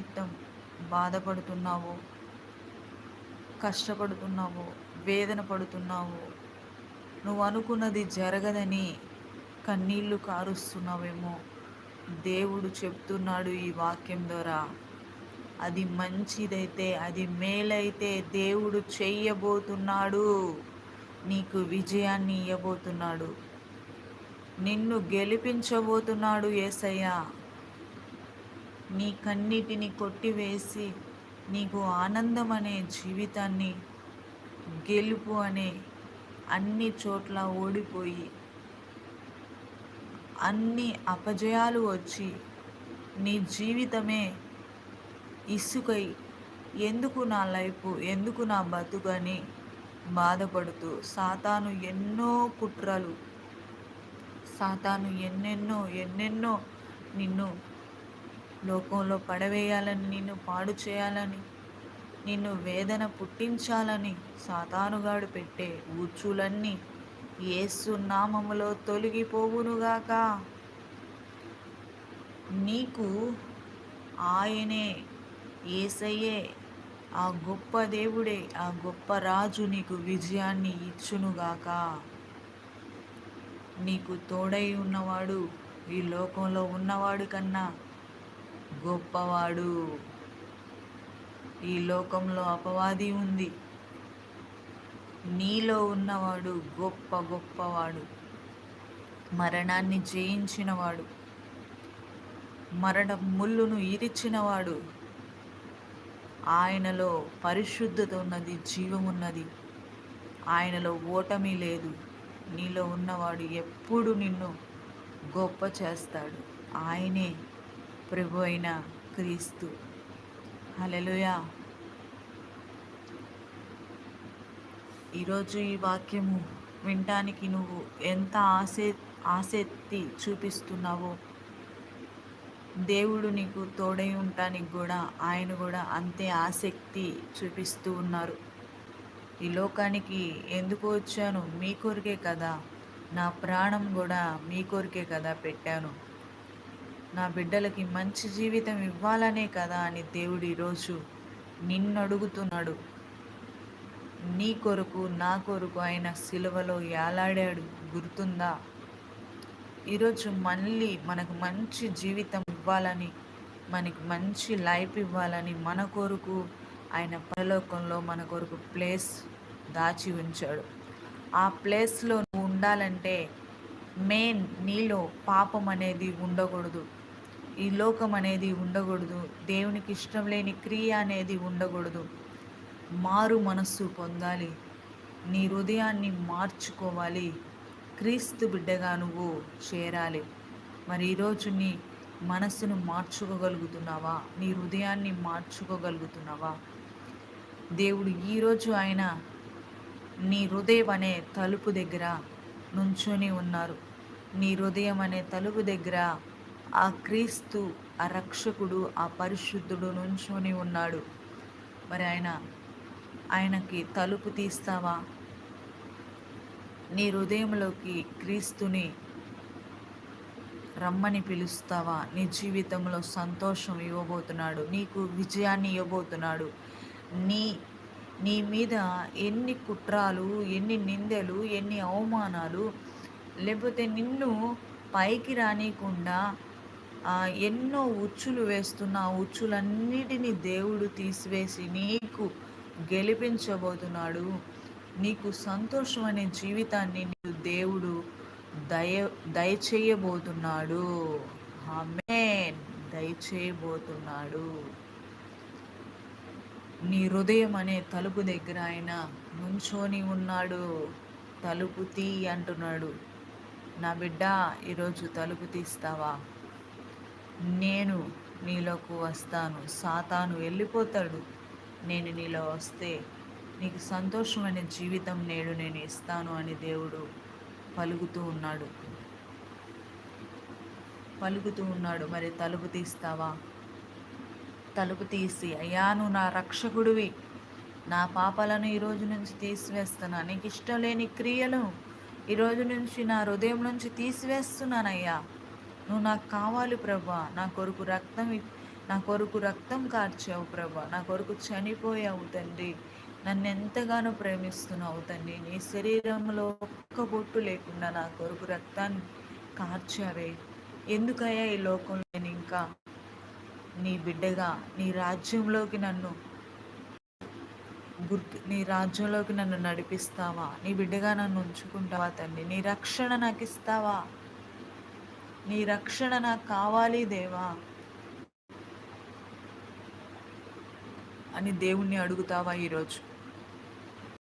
నిమిత్తం బాధపడుతున్నావో కష్టపడుతున్నావో వేదన పడుతున్నావో. నువ్వు అనుకున్నది జరగదని కన్నీళ్ళు కారుస్తున్నావేమో. దేవుడు చెప్తున్నాడు ఈ వాక్యం ద్వారా. అది మంచిదైతే అది మేలైతే దేవుడు చెయ్యబోతున్నాడు నీకు విజయాన్ని ఇవ్వబోతున్నాడు నిన్ను గెలిపించబోతున్నాడు ఏసయ్యా. నీ కన్నిటిని కొట్టివేసి నీకు ఆనందం అనే జీవితాన్ని గెలుపు అనే అన్ని చోట్ల ఓడిపోయి అన్ని అపజయాలు వచ్చి నీ జీవితమే ఇసుకై ఎందుకు నా లైఫ్ ఎందుకు నా బతుకని బాధపడుతూ సాతాను ఎన్నో కుట్రలు సాతాను ఎన్నెన్నో ఎన్నెన్నో నిన్ను లోకంలో పడవేయాలని నిన్ను పాడు చేయాలని నిన్ను వేదన పుట్టించాలని సాతానుగాడు పెట్టే ఊచులన్నీ ఏసు నామములో తొలగిపోవునుగాక. నీకు ఆయనే ఏసయ్యే ఆ గొప్ప దేవుడే ఆ గొప్ప రాజు నీకు విజయాన్ని ఇచ్చునుగాక. నీకు తోడై ఉన్నవాడు ఈ లోకంలో ఉన్నవాడు కన్నా గొప్పవాడు. ఈ లోకంలో అపవాది ఉంది. నీలో ఉన్నవాడు గొప్ప గొప్పవాడు. మరణాన్ని జయించినవాడు. మరణ ముళ్ళును ఇరిచినవాడు. ఆయనలో పరిశుద్ధత ఉన్నది జీవమున్నది ఆయనలో ఓటమి లేదు. నీలో ఉన్నవాడు ఎప్పుడు నిన్ను గొప్ప చేస్తాడు. ఆయనే ప్రభు అయిన క్రీస్తు. హలెలుయా ఈరోజు ఈ వాక్యము వినటానికి నువ్వు ఎంత ఆసే ఆసక్తి చూపిస్తున్నావో దేవుడు నీకు తోడై ఉండటానికి కూడా ఆయన కూడా అంతే ఆసక్తి చూపిస్తూ ఉన్నారు. ఈ లోకానికి ఎందుకు వచ్చాను? మీ కొరికే కదా. నా ప్రాణం కూడా మీ కొరికే కదా పెట్టాను. నా బిడ్డలకి మంచి జీవితం ఇవ్వాలనే కదా అని దేవుడు ఈరోజు నిన్నడుగుతున్నాడు. నీ కొరకు నా కొరకు ఆయన సిలువలో ఏలాడాడు గుర్తుందా? ఈరోజు మళ్ళీ మనకు మంచి జీవితం ఇవ్వాలని మనకి మంచి లైఫ్ ఇవ్వాలని మన కొరకు ఆయన పరలోకంలో మన కొరకు ప్లేస్ దాచి ఉంచాడు. ఆ ప్లేస్లో నువ్వు ఉండాలంటే మెయిన్ నీలో పాపం అనేది ఉండకూడదు. ఈ లోకం అనేది ఉండకూడదు. దేవునికి ఇష్టం లేని క్రియ అనేది ఉండకూడదు. మారు మనస్సు పొందాలి. నీ హృదయాన్ని మార్చుకోవాలి. క్రీస్తు బిడ్డగా నువ్వు చేరాలి. మరి ఈరోజు నీ మనస్సును మార్చుకోగలుగుతున్నావా? నీ హృదయాన్ని మార్చుకోగలుగుతున్నావా? దేవుడు ఈరోజు ఆయన నీ హృదయం అనే తలుపు దగ్గర నుంచొని ఉన్నారు. నీ హృదయం అనే తలుపు దగ్గర ఆ క్రీస్తు ఆ రక్షకుడు ఆ పరిశుద్ధుడు నుంచొని ఉన్నాడు. మరి ఆయన ఆయనకి తలుపు తీస్తావా? నీ హృదయంలోకి క్రీస్తుని రమ్మని పిలుస్తావా? నీ జీవితంలో సంతోషం ఇవ్వబోతున్నాడు. నీకు విజయాన్ని ఇవ్వబోతున్నాడు. నీ నీ మీద ఎన్ని కుట్రాలు ఎన్ని నిందలు ఎన్ని అవమానాలు లేకపోతే నిన్ను పైకి రానియకుండా ఎన్నో ఉచ్చులు వేస్తున్న ఆ ఉచ్చులన్నిటినీ దేవుడు తీసివేసి నీకు గెలిపించబోతున్నాడు. నీకు సంతోషం అనే జీవితాన్ని నీకు దేవుడు దయ దయచేయబోతున్నాడు. ఆమెన్. దయచేయబోతున్నాడు. నీ హృదయం అనే తలుపు దగ్గర ఆయన నుంచొని ఉన్నాడు. తలుపు తీ అంటున్నాడు. నా బిడ్డ ఈరోజు తలుపు తీస్తావా? నేను నీలోకి వస్తాను. సాతాను వెళ్ళిపోతాడు. నేను నీలో వస్తే నీకు సంతోషమైన జీవితం నేడు నేను ఇస్తాను అని దేవుడు పలుకుతూ ఉన్నాడు. పలుకుతూ ఉన్నాడు. మరి తలుపు తీస్తావా? తలుపు తీసి అయ్యా నువ్వు నా రక్షకుడివి. నా పాపాలను ఈరోజు నుంచి తీసివేస్తున్నా. నీకు ఇష్టం లేని క్రియలు ఈరోజు నుంచి నా హృదయం నుంచి తీసివేస్తున్నానయ్యా. నువ్వు నాకు కావాలి ప్రభా. నా కొరకు రక్తం నా కొరకు రక్తం కార్చావు ప్రభా. నా కొరకు చనిపోయావు తండ్రి. నన్ను ఎంతగానో ప్రేమిస్తున్నావు తండ్రి. నీ శరీరంలో ఒక్క బొట్టు లేకుండా నా కొరకు రక్తాన్ని కార్చావే. ఎందుకయ్యా ఈ లోకంలో నేను ఇంకా నీ బిడ్డగా? నీ రాజ్యంలోకి నన్ను గుర్తు నీ రాజ్యంలోకి నన్ను నడిపిస్తావా? నీ బిడ్డగా నన్ను ఉంచుకుంటావా తండ్రి? నీ రక్షణ నాకు ఇస్తావా నీ రక్షణ నాకు కావాలి దేవా. అని దేవుణ్ణి అడుగుతావా ఈరోజు?